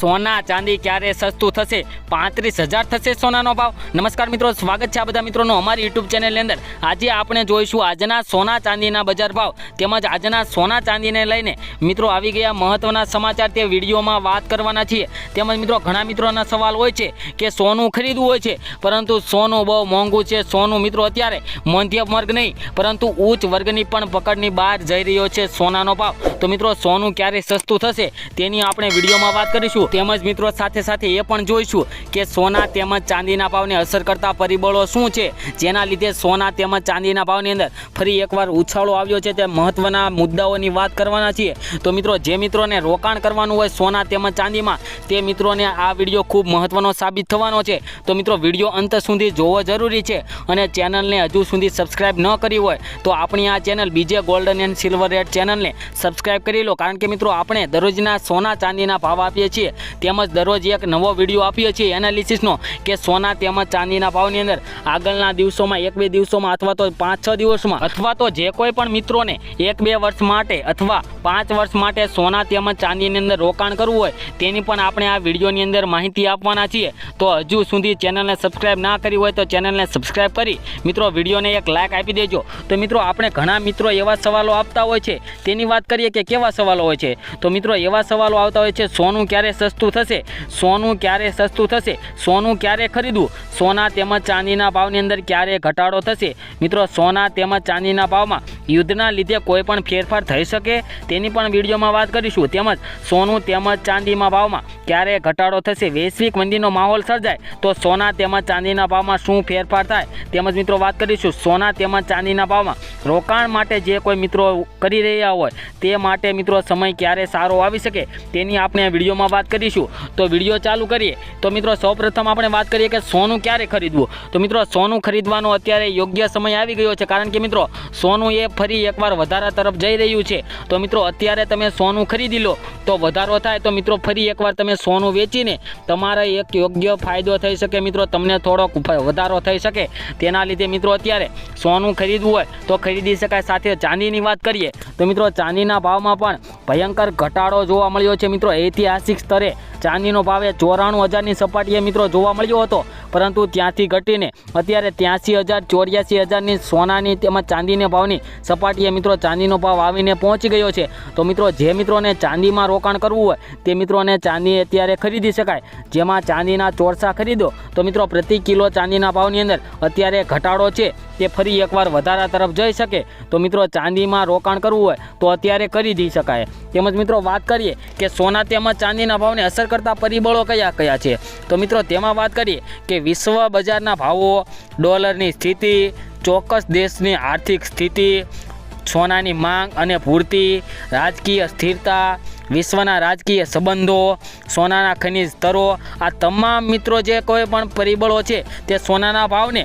સોના ચાંદી ક્યારે સસ્તું થશે? પાંત્રીસ હજાર થશે સોનાનો ભાવ. નમસ્કાર મિત્રો, સ્વાગત છે આ બધા મિત્રોનો અમારી યુટ્યુબ ચેનલની અંદર. આજે આપણે જોઈશું આજના સોના ચાંદીના બજાર ભાવ તેમજ આજના સોના ચાંદીને લઈને. મિત્રો, આવી ગયા મહત્વના સમાચાર તે વિડીયોમાં વાત કરવાના છીએ. તેમજ મિત્રો, ઘણા મિત્રોના સવાલ હોય છે કે સોનું ખરીદવું હોય છે, પરંતુ સોનું બહુ મોંઘું છે. સોનું મિત્રો, અત્યારે મધ્યમ વર્ગ નહીં, પરંતુ ઉચ્ચ વર્ગની પણ પકડની બહાર જઈ રહ્યો છે સોનાનો ભાવ. તો મિત્રો, સોનું ક્યારે સસ્તું થશે તેની આપણે વિડીયોમાં વાત કરીશું. તેમજ મિત્રો સાથે સાથે એ પણ જોઈશું કે સોના તેમજ ચાંદીના ભાવને અસર કરતા પરિબળો શું છે? જેના લીધે સોના તેમજ ચાંદીના ભાવની અંદર ફરી એકવાર ઉછાળો આવ્યો છે. તે મહત્વના મુદ્દાઓની વાત કરવાના છીએ. તો મિત્રો, જે મિત્રોને રોકાણ કરવાનું હોય સોના તેમજ ચાંદીમાં, તે મિત્રોને આ વીડિયો ખૂબ મહત્વનો સાબિત થવાનો છે. તો મિત્રો, વીડિયો અંત સુધી જોવો જરૂરી છે અને ચેનલને હજુ સુધી સબસ્ક્રાઈબ ન કરી હોય તો આપણી આ channel B J golden and silver red ચેનલને સબસ્ક્રાઈબ કરી લો. કારણ કે મિત્રો, આપણે દરરોજના સોના ચાંદીના ભાવ આપીએ છીએ. તેમજ દરરોજ એક નવો વીડિયો આપીએ છીએ એનાલિસિસનો કે સોના તેમજ ચાંદીના ભાવની અંદર આગળના દિવસોમાં, એક બે દિવસોમાં અથવા તો પાંચ છ દિવસમાં અથવા તો જે કોઈ પણ મિત્રોને એક બે વર્ષ માટે અથવા પાંચ વર્ષ માટે સોના તેમજ ચાંદીની અંદર રોકાણ કરવું હોય તેની પણ આપણે આ વિડીયોની અંદર માહિતી આપવાના છીએ. તો હજુ સુધી ચેનલને સબસ્ક્રાઇબ ના કરી હોય તો ચેનલને સબસ્ક્રાઈબ કરી. મિત્રો વિડીયોને એક લાઇક આપી દેજો. તો મિત્રો, આપણે ઘણા મિત્રો એવા સવાલો આપતા હોય છે. તેની વાત કરીએ કે કેવા સવાલો હોય છે? તો મિત્રો, એવા સવાલો આવતા હોય છે, સોનું ક્યારે સસ્તું થશે. સોનું ક્યારે સસ્તું થશે? સોનું ક્યારે ખરીદવું? સોના તેમજ ચાંદીના ભાવની અંદર ક્યારે ઘટાડો થશે? મિત્રો, સોના તેમજ ચાંદીના ભાવમાં યુદ્ધના લીધે કોઈ પણ ફેરફાર થઈ શકે? તેની પણ વિડીયોમાં વાત કરીશું. તેમજ સોનું તેમજ ચાંદીમાં ભાવમાં ક્યારે ઘટાડો થશે? વૈશ્વિક મંદીનો માહોલ સર્જાય તો સોના તેમજ ચાંદીના ભાવમાં શું ફેરફાર થાય? તેમજ મિત્રો, વાત કરીશું. સોના તેમજ ચાંદીના ભાવમાં રોકાણ માટે જે કોઈ મિત્રો કરી રહ્યા હોય, તે માટે મિત્રો સમય ક્યારે સારો આવી શકે? તેની આપણે વિડીયોમાં વાત કરીશું. તો વીડિયો ચાલુ કરીએ. તો મિત્રો સૌપ્રથમ આપણે વાત કરીએ કે સોનું ક્યારે ખરીદવું? તો મિત્રો સોનું ખરીદવાનો અત્યારે યોગ્ય સમય આવી ગયો છે. કારણ કે મિત્રો સોનું એ ફરી એકવાર વધારા તરફ જઈ રહ્યું છે. તો મિત્રો અત્યારે તમે સોનું ખરીદી લો, તો વધારો થાય. તો મિત્રો ફરી એકવાર તમે સોનું વેચીને તમારે એક યોગ્ય ફાયદો થઈ શકે. મિત્રો તમને થોડોક વધારો થઈ શકે. તેના લીધે મિત્રો અત્યારે સોનું ખરીદવું હોય તો ખરીદી શકાય. સાથે ચાંદીની વાત કરીએ, તો મિત્રો ચાંદીના ભાવમાં પણ ભયંકર ઘટાડો જોવા મળ્યો છે. મિત્રો ઐતિહાસિક સ્તરે ચાંદીનો ભાવે ચોરાણું હજારની સપાટીએ મિત્રો જોવા મળ્યો હતો. પરંતુ ત્યાંથી ઘટીને અત્યારે ત્યાંસી હજાર ચોર્યાસી હજારની સોનાની તેમજ ચાંદીના ભાવની સપાટીએ મિત્રો ચાંદીનો ભાવ આવીને પહોંચી ગયો છે. તો મિત્રો જે મિત્રોને ચાંદીમાં રોકાણ કરવું હોય તે મિત્રોને ચાંદી અત્યારે ખરીદી શકાય. જેમાં ચાંદીના ચોરસા ખરીદો. તો મિત્રો પ્રતિ કિલો ચાંદીના ભાવની અંદર અત્યારે ઘટાડો છે. તે ફરી એકવાર વધારા તરફ જઈ શકે. તો મિત્રો, ચાંદીમાં રોકાણ કરવું હોય તો અત્યારે કરી દઈ શકાય. તેમજ મિત્રો, વાત કરીએ કે સોના તેમજ ચાંદીના ભાવને અસર કરતા પરિબળો કયા કયા છે? તો મિત્રો, તેમાં વાત કરીએ કે વિશ્વ બજારના ભાવો, ડોલરની સ્થિતિ, ચોક્કસ દેશની આર્થિક સ્થિતિ, સોનાની માંગ અને પૂર્તિ, રાજકીય સ્થિરતા, વિશ્વના રાજકીય સંબંધો, સોનાના ખનિજ સ્તરો, આ તમામ મિત્રો જે કોઈ પણ પરિબળો છે તે સોનાના ભાવને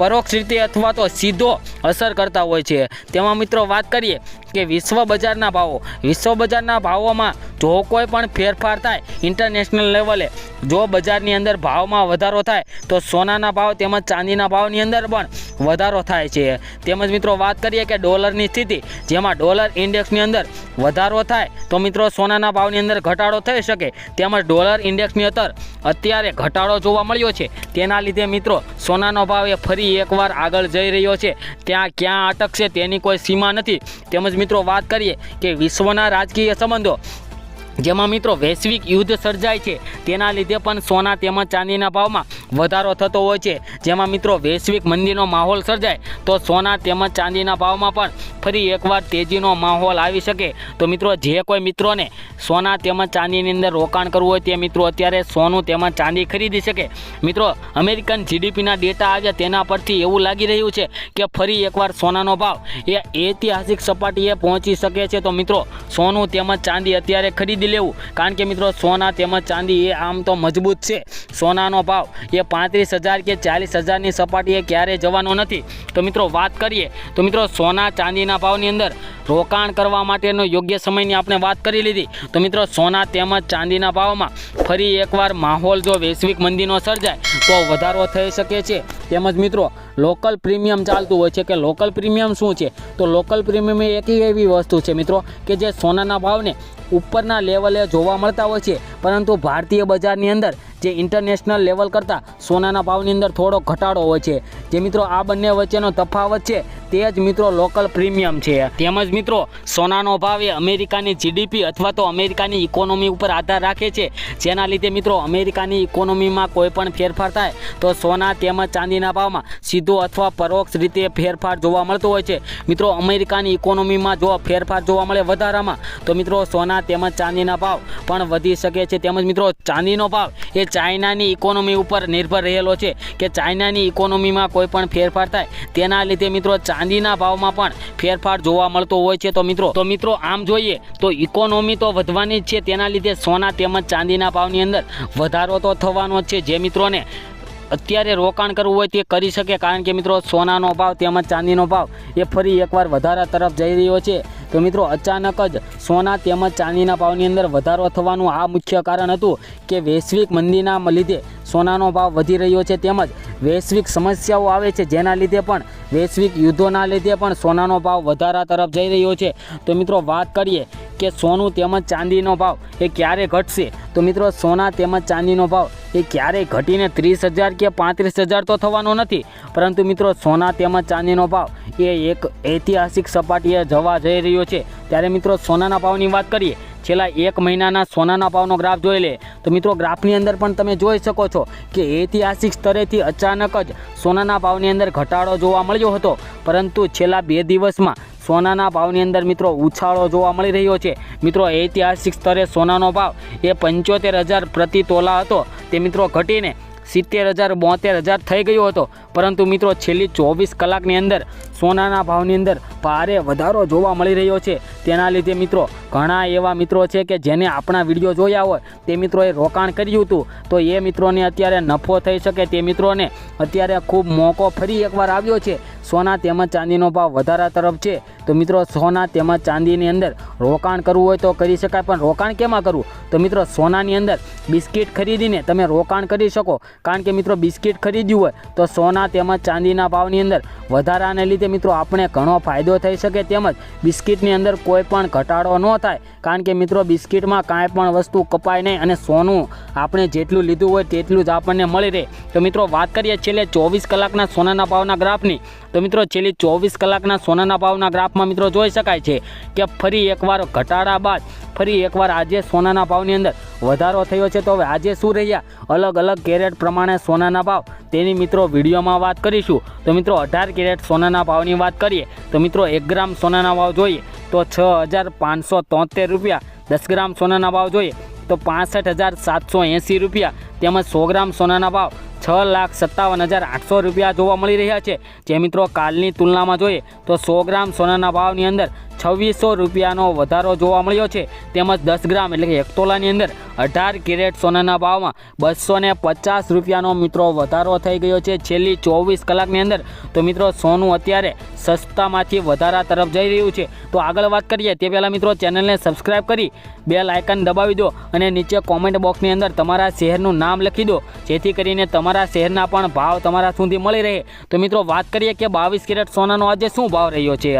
પરોક્ષ રીતે અથવા તો સીધો અસર કરતા હોય છે. તેમાં મિત્રો વાત કરીએ કે વિશ્વ બજારના ભાવો. વિશ્વ બજારના ભાવોમાં જો કોઈ પણ ફેરફાર થાય ઇન્ટરનેશનલ લેવલે જો બજારની અંદર ભાવમાં વધારો થાય, તો સોનાના ભાવ તેમજ ચાંદીના ભાવની અંદર પણ વધારો થાય છે. તેમજ મિત્રો વાત કરીએ કે ડોલરની સ્થિતિ, જેમાં ડોલર ઇન્ડેક્સની અંદર વધારો થાય, તો મિત્રો સોનાના ભાવની અંદર ઘટાડો થઈ શકે. તેમજ ડોલર ઇન્ડેક્સની અંદર અત્યારે ઘટાડો જોવા મળ્યો છે. તેના લીધે મિત્રો સોનાનો ભાવ એ ફરી એકવાર આગળ જઈ રહ્યો છે. ત્યાં ક્યાં અટકશે તેની કોઈ સીમા નથી. તેમજ મિત્રો વાત કરીએ કે વિશ્વના રાજકીય સંબંધો જેમાં મિત્રો વૈશ્વિક યુદ્ધ સર્જાય છે. તેના લીધે પણ સોના તેમજ ચાંદીના ભાવમાં વધારો થતો હોય છે. જેમાં મિત્રો વૈશ્વિક મંદીનો માહોલ સર્જાય, તો સોના તેમજ ચાંદીના ભાવમાં પણ ફરી એકવાર તેજીનો માહોલ આવી શકે. તો મિત્રો જે કોઈ મિત્રોને સોના તેમજ ચાંદીની અંદર રોકાણ કરવું હોય તે મિત્રો અત્યારે સોનું તેમજ ચાંદી ખરીદી શકે. મિત્રો અમેરિકન જીડીપીના ડેટા આવ્યા તેના પરથી એવું લાગી રહ્યું છે કે ફરી એકવાર સોનાનો ભાવ એ ઐતિહાસિક સપાટીએ પહોંચી શકે છે. તો મિત્રો સોનું તેમજ ચાંદી અત્યારે ખરીદી લેવું. કારણ કે મિત્રો, સોના તેમજ ચાંદી એ આમ તો મજબૂત છે. સોનાનો ભાવ એ પાંત્રીસ હજાર કે ચાલીસ હજારની સપાટીએ ક્યારે જવાનો નથી. તો મિત્રો, વાત કરીએ. તો મિત્રો, સોના ચાંદીના ભાવની અંદર રોકાણ કરવા માટેનો યોગ્ય સમયની આપણે વાત કરી લીધી. તો મિત્રો, સોના તેમજ ચાંદીના ભાવમાં ફરી એકવાર માહોલ જો વૈશ્વિક મંદીનો સર્જાય, તો વધારો થઈ શકે છે. તેમજ મિત્રો લોકલ પ્રીમિયમ ચાલતું હોય છે કે લોકલ પ્રીમિયમ શું છે? તો લોકલ પ્રીમિયમ એ એક એવી વસ્તુ છે મિત્રો કે જે સોનાના ભાવને ઉપરના લેવલે જોવા મળતા હોય છે. પરંતુ ભારતીય બજારની અંદર જે ઇન્ટરનેશનલ લેવલ કરતાં સોનાના ભાવની અંદર થોડો ઘટાડો હોય છે. જે મિત્રો આ બંને વચ્ચેનો તફાવત છે, તે જ મિત્રો લોકલ પ્રીમિયમ છે. તેમજ મિત્રો, સોનાનો ભાવ એ અમેરિકાની જીડીપી અથવા તો અમેરિકાની ઇકોનોમી ઉપર આધાર રાખે છે. જેના લીધે મિત્રો અમેરિકાની ઇકોનોમીમાં કોઈ પણ ફેરફાર થાય, તો સોના તેમજ ચાંદીના ભાવમાં સીધો અથવા પરોક્ષ રીતે ફેરફાર જોવા મળતો હોય છે. મિત્રો, અમેરિકાની ઇકોનોમીમાં જો ફેરફાર જોવા મળે વધારામાં, તો મિત્રો સોના તેમજ ચાંદીના ભાવ પણ વધી શકે છે. તેમજ મિત્રો, ચાંદીનો ભાવ એ ચાઇનાની ઇકોનોમી ઉપર નિર્ભર રહેલો છે કે ચાઇનાની ઇકોનોમીમાં કોઈ પણ ફેરફાર થાય, તેના લીધે મિત્રો ચાંદીના ભાવમાં પણ ફેરફાર જોવા મળતો હોય છે. તો મિત્રો તો મિત્રો આમ જોઈએ, તો ઇકોનોમી તો વધવાની જ છે, તેના લીધે સોના તેમજ ચાંદીના ભાવની અંદર વધારો તો થવાનો જ છે. જે મિત્રોને અત્યારે રોકાણ કરવું હોય તે કરી શકે, કારણ કે મિત્રો સોનાનો ભાવ તેમજ ચાંદીનો ભાવ એ ફરી એકવાર વધારા તરફ જઈ રહ્યો છે. તો મિત્રો અચાનક જ સોના તેમજ ચાંદીના ભાવની અંદર વધારો થવાનું આ મુખ્ય કારણ હતું કે વૈશ્વિક મંદીના લીધે સોનાનો ભાવ વધી રહ્યો છે તેમજ વૈશ્વિક સમસ્યાઓ આવે છે જેના લીધે પણ વૈશ્વિક યુદ્ધોના લીધે પણ સોનાનો ભાવ વધારા તરફ જઈ રહ્યો છે. તો મિત્રો વાત કરીએ કે સોનું તેમજ ચાંદીનો ભાવ એ ક્યારે ઘટશે? તો મિત્રો સોના તેમજ ચાંદીનો ભાવ એ ક્યારેય ઘટીને ત્રીસ હજાર કે પાંત્રીસ હજાર તો થવાનો નથી. પરંતુ મિત્રો, સોના તેમજ ચાંદીનો ભાવ એ એક ઐતિહાસિક સપાટીએ જવા જઈ રહ્યો છે. ત્યારે મિત્રો, સોનાના ભાવની વાત કરીએ, છેલ્લા એક મહિનાના સોનાના ભાવનો ગ્રાફ જોઈ લે. તો મિત્રો, ગ્રાફની અંદર પણ તમે જોઈ શકો છો કે ઐતિહાસિક સ્તરેથી અચાનક જ સોનાના ભાવની અંદર ઘટાડો જોવા મળ્યો હતો. પરંતુ છેલ્લા બે દિવસમાં સોનાના ભાવની અંદર મિત્રો ઉછાળો જોવા મળી રહ્યો છે. મિત્રો, ઐતિહાસિક સ્તરે સોનાનો ભાવ એ પંચોતેર હજાર પ્રતિ તોલા હતો. તે મિત્રો ઘટીને સિત્તેર હજાર બોતેર હજાર થઈ ગયો હતો. પરંતુ મિત્રો, છેલ્લી ચોવીસ કલાકની અંદર સોનાના ભાવની અંદર ભારે વધારો જોવા મળી રહ્યો છે. તેના લીધે મિત્રો, ઘણા એવા મિત્રો છે કે જેને આપણા વીડિયો જોયા હોય, તે મિત્રોએ રોકાણ કર્યું હતું. તો એ મિત્રોને અત્યારે નફો થઈ શકે તે મિત્રોને અત્યારે ખૂબ મોકો ફરી એકવાર આવ્યો છે. સોના તેમજ ચાંદીનો ભાવ વધારા તરફ છે. તો મિત્રો, સોના તેમજ ચાંદીની અંદર રોકાણ કરવું હોય તો કરી શકાય, પણ રોકાણ કેમાં કરવું? તો મિત્રો, સોનાની અંદર બિસ્કિટ ખરીદીને તમે રોકાણ કરી શકો. કારણ કે મિત્રો બિસ્કિટ ખરીદ્યું હોય તો સોના તેમજ ચાંદીના ભાવની અંદર વધારાને લીધે મિત્રો આપણે ઘણો ફાયદો થઈ શકે તેમજ બિસ્કિટની અંદર કોઈ પણ ઘટાડો ન થાય. કારણ કે મિત્રો બિસ્કિટમાં કાંઈ પણ વસ્તુ કપાય નહીં અને સોનું આપણે જેટલું લીધું હોય તેટલું જ આપણને મળી રહે. તો મિત્રો વાત કરીએ છેલ્લે ચોવીસ કલાકના સોનાના ભાવના ગ્રાફની. તો મિત્રો છેલ્લી ચોવીસ કલાકના સોનાના ભાવના ગ્રાફમાં મિત્રો જોઈ શકાય છે કે ફરી એકવાર ઘટાડા બાદ ફરી એકવાર આજે સોનાના ભાવની અંદર વધારો થયો છે. તો હવે આજે શું રહ્યા? અલગ અલગ કેરેટ પ્રમાણે સોનાના ભાવ. તેની મિત્રો વિડીયોમાં વાત કરીશું. તો મિત્રો અઢાર કેરેટ સોનાના ભાવની વાત કરીએ, તો મિત્રો એક ગ્રામ સોનાના ભાવ જોઈએ તો છ હજાર પાંચસો તોતેર રૂપિયા, દસ ગ્રામ સોનાના ભાવ જોઈએ તો પાસઠ હજાર સાતસો એંસી રૂપિયા, તેમજ સો ગ્રામ સોનાના ભાવ છ લાખ સત્તાવન હજાર આઠસો રૂપિયા જોવા મળી રહ્યા છે. જે મિત્રો કાલની તુલનામાં જોઈએ તો સો ગ્રામ સોનાના ભાવની અંદર છવ્વીસો રૂપિયાનો વધારો જોવા મળ્યો છે. તેમજ દસ ગ્રામ એટલે કે એક તોલાની અંદર અઢાર કેરેટ સોનાના ભાવમાં બસો ને પચાસ રૂપિયાનો મિત્રો વધારો થઈ ગયો છે. છેલ્લી ચોવીસ કલાકની અંદર તો મિત્રો સોનું અત્યારે સસ્તામાંથી વધારા તરફ જઈ રહ્યું છે. તો આગળ વાત કરીએ તે પહેલાં મિત્રો ચેનલને સબસ્ક્રાઈબ કરી બેલ આઇકન દબાવી દો અને નીચે કોમેન્ટ બોક્સની અંદર તમારા શહેરનું નામ લખી દો. જેથી કરીને તમારા શહેરના પણ ભાવ તમારા સુધી મળી રહે. તો મિત્રો વાત કરીએ કે બાવીસ કેરેટ સોનાનો આજે શું ભાવ રહ્યો છે?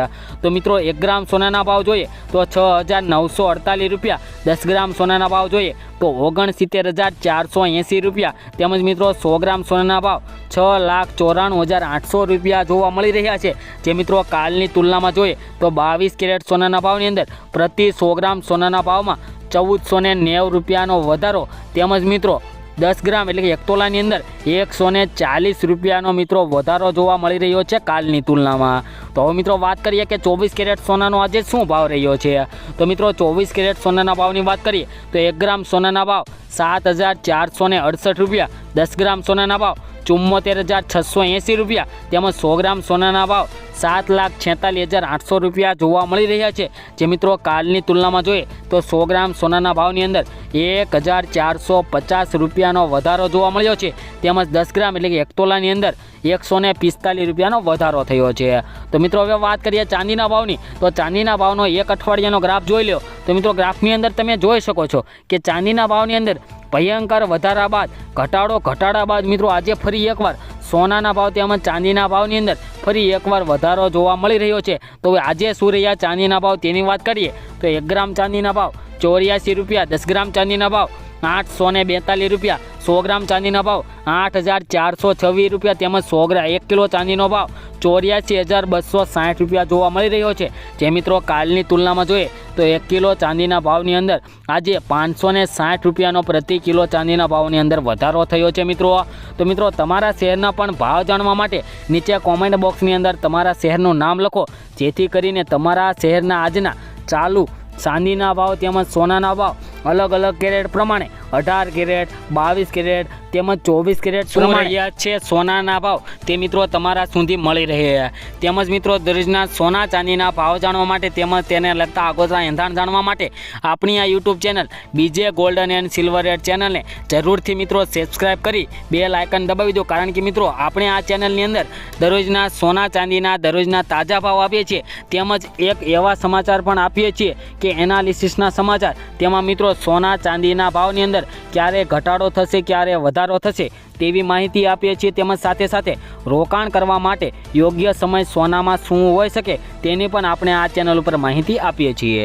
તો મિત્રો એક ગ્રામ સોનાના ભાવ જોઈએ તો છ હજાર નવસો અડતાલીસ રૂપિયા, દસ ગ્રામ સોનાના ભાવ જોઈએ તો ઓગણસિત્તેર હજાર ચારસો એંસી રૂપિયા. તેમજ મિત્રો સો ગ્રામ સોનાના ભાવ છ લાખ ચોરાણું હજાર આઠસો રૂપિયા જોવા મળી રહ્યા છે. જે મિત્રો કાલની તુલનામાં જોઈએ તો બાવીસ કેરેટ સોનાના ભાવની અંદર પ્રતિ સો ગ્રામ સોનાના ભાવમાં ચૌદસો ને નેવું રૂપિયાનો વધારો. તેમજ મિત્રો દસ ગ્રામ એટલે કે એક તોલાની અંદર એકસો ને ચાલીસ રૂપિયાનો મિત્રો વધારો જોવા મળી રહ્યો છે કાલની તુલનામાં. તો હવે મિત્રો વાત કરીએ કે ચોવીસ કેરેટ સોનાનો આજે શું ભાવ રહ્યો છે? તો મિત્રો ચોવીસ કેરેટ સોનાના ભાવની વાત કરીએ, તો એક ગ્રામ સોનાના ભાવ સાત હજાર ચારસો અડસઠ રૂપિયા, દસ ગ્રામ સોનાના ભાવ ચુમ્મોતેર હજાર છસો એંસી રૂપિયા તેમજ સો ગ્રામ સોનાના ભાવ સાત લાખ છેતાલીસ હજાર આઠસો રૂપિયા જોવા મળી રહ્યા છે. જે મિત્રો કાલની તુલનામાં જોઈએ તો સો ગ્રામ સોનાના ભાવની અંદર એક હજાર ચારસો પચાસ રૂપિયાનો વધારો જોવા મળ્યો છે. તેમજ દસ ગ્રામ એટલે કે એક તોલાની અંદર એકસો ને પિસ્તાલીસ રૂપિયાનો વધારો થયો છે. તો મિત્રો હવે વાત કરીએ ચાંદીના ભાવની. તો ચાંદીના ભાવનો એક અઠવાડિયાનો ગ્રાફ જોઈ લો તો મિત્રો ગ્રાફની અંદર તમે જોઈ શકો છો કે ચાંદીના ભાવની અંદર ભયંકર વધારા બાદ, ઘટાડો ઘટાડા બાદ મિત્રો આજે ફરી એકવાર સોનાના ભાવ તેમજ ચાંદીના ભાવની અંદર ફરી એકવાર વધારો જોવા મળી રહ્યો છે. તો હવે આજે શું ચાંદીના ભાવ, તેની વાત કરીએ તો એક ગ્રામ ચાંદીના ભાવ, ચોર્યાસી રૂપિયા દસ ગ્રામ ચાંદીના ભાવ આઠસો ને બેતાલીસ રૂપિયા. સો ગ્રામ ચાંદીના ભાવ આઠ હજાર ચારસો છવ્વીસ રૂપિયા તેમજ સો ગ્રામ એક કિલો ચાંદીનો ભાવ ચોર્યાસી હજાર બસો સાઠ રૂપિયા જોવા મળી રહ્યો છે. જે મિત્રો કાલની તુલનામાં જોઈએ તો એક કિલો ચાંદીના ભાવની અંદર આજે પાંચસો ને સાઠ રૂપિયાનો પ્રતિ કિલો ચાંદીના ભાવની અંદર વધારો થયો છે મિત્રો. તો મિત્રો તમારા શહેરના પણ ભાવ જાણવા માટે નીચે કોમેન્ટ બોક્સની અંદર તમારા શહેરનું નામ લખો. જેથી કરીને તમારા શહેરના આજના ચાલુ ચાંદીના ભાવ તેમજ સોનાના ભાવ અલગ અલગ કેરેટ પ્રમાણે અઢાર કેરેટ બાવીસ કેરેટ તેમજ ચોવીસ કેરેટ શું રહ્યા છે? સોનાના ભાવ તે મિત્રો તમારા સુધી મળી રહ્યા તેમજ મિત્રો દરરોજના સોના ચાંદીના ભાવ જાણવા માટે તેમજ તેને લગતા આગોતરા એંધાણ જાણવા માટે આપણી આ YouTube channel B J golden and silver ad ચેનલને જરૂરથી મિત્રો સબસ્ક્રાઈબ કરી બે લાયકન દબાવી દો. કારણ કે મિત્રો આપણે આ ચેનલની અંદર દરરોજના સોના ચાંદીના દરરોજના તાજા ભાવ આપીએ છીએ. તેમજ એક એવા સમાચાર પણ આપીએ છીએ કે એનાલિસિસના સમાચાર. તેમાં મિત્રો સોના ચાંદીના ભાવની અંદર ક્યારે ઘટાડો થશે, ક્યારે વધારો થશે તેવી માહિતી આપીએ છીએ. તેમજ સાથે સાથે રોકાણ કરવા માટે યોગ્ય સમય સોનામાં શું હોઈ શકે તેની પણ આપણે આ ચેનલ ઉપર માહિતી આપીએ છીએ.